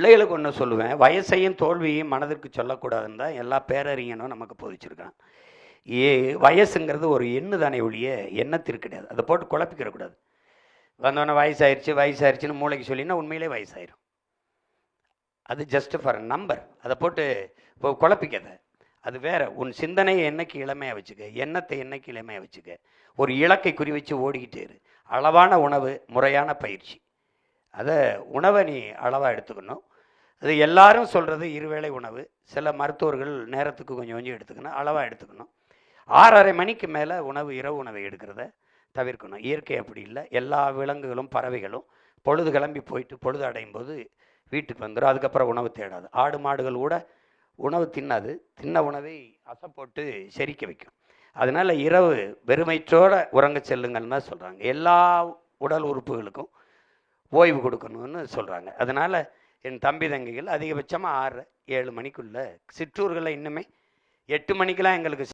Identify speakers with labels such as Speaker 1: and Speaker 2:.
Speaker 1: பிள்ளைகளுக்கு ஒன்று சொல்லுவேன். வயசையும் தோல்வியையும் மனதிற்கு சொல்லக்கூடாதுன்னு தான் எல்லா பேரறிஞனும் நமக்கு போதிச்சிருக்கான் ஏ வயசுங்கிறது ஒரு எண்ணு தானே ஒழிய எண்ணத்திற்கு கிடையாது. அதை போட்டு குழப்பிக்கிறக்கூடாது. வந்தோடனே வயசாயிருச்சு வயசாயிருச்சுன்னு மூளைக்கு சொல்லினா உண்மையிலே வயசாயிரும். அது ஜஸ்ட் ஃபார் நம்பர் அதை போட்டு இப்போ குழப்பிக்கத. அது வேற. உன் சிந்தனையை என்னைக்கு இளமையாக வச்சுக்க எண்ணத்தை என்னைக்கு இளமையாக வச்சுக்க? ஒரு இலக்கை குறி வச்சு ஓடிக்கிட்டே இரு. அளவான உணவு முறையான பயிற்சி. அதை உணவை நீ அளவாக எடுத்துக்கணும். அது எல்லாரும் சொல்கிறது இருவேளை உணவு. சில மருத்துவர்கள் நேரத்துக்கு கொஞ்சம் கொஞ்சம் எடுத்துக்கணும் அளவாக எடுத்துக்கணும். ஆறரை மணிக்கு மேலே உணவு இரவு உணவை எடுக்கிறத தவிர்க்கணும். இயற்கை அப்படி இல்லை. எல்லா விலங்குகளும் பறவைகளும் பொழுது கிளம்பி போயிட்டு பொழுது அடையும் போது வீட்டுக்கு வந்துடும் அதுக்கப்புறம் உணவு தேடாது. ஆடு மாடுகள் கூட உணவு தின்னாது. தின்ன உணவை அசை போட்டு செரிக்க வைக்கும். அதனால் இரவு வெறுமைற்றோட உறங்க செல்லுங்கள்னு தான் சொல்கிறாங்க எல்லா உடல் உறுப்புகளுக்கும் ஓய்வு கொடுக்கணும்னு சொல்கிறாங்க அதனால் என் தம்பி தங்கைகள் அதிகபட்சமாக ஆறு ஏழு மணிக்குள்ள. சிற்றூர்களில் இன்னுமே எட்டு மணிக்கெலாம் எங்களுக்கு